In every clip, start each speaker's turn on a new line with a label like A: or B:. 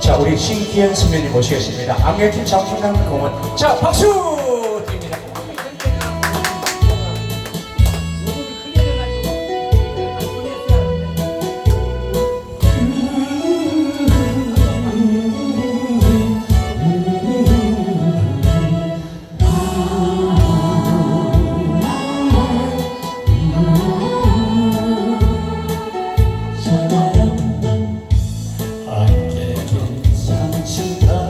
A: 자, 우리 신기현 선배님 모시겠습니다. 안개팀 장충남 공원. 자, 박수
B: love.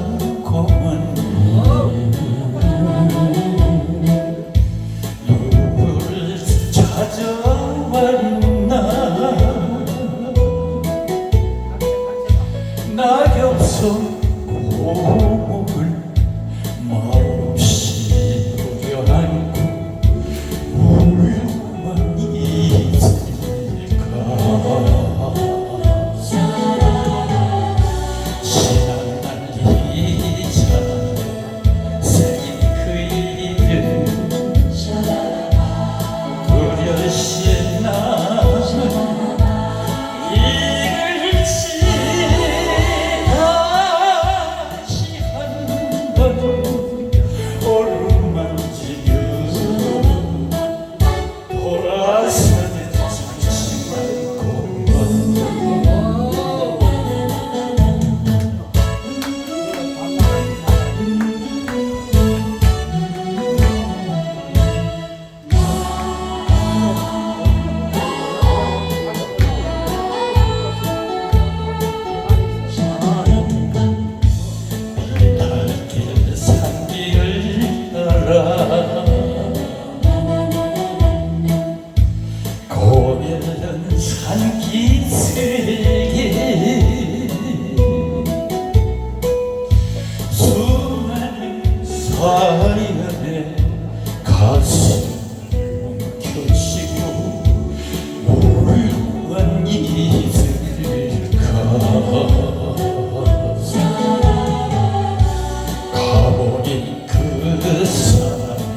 B: 산기슭에 수많은 사연에 가슴 뭉켜지고 울고만 있을까 가보니 그 사람이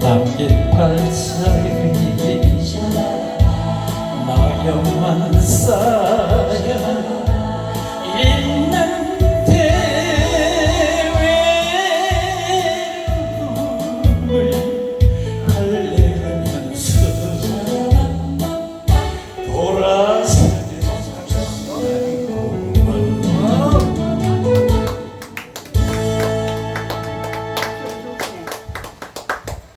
B: 남긴 발자국 Sen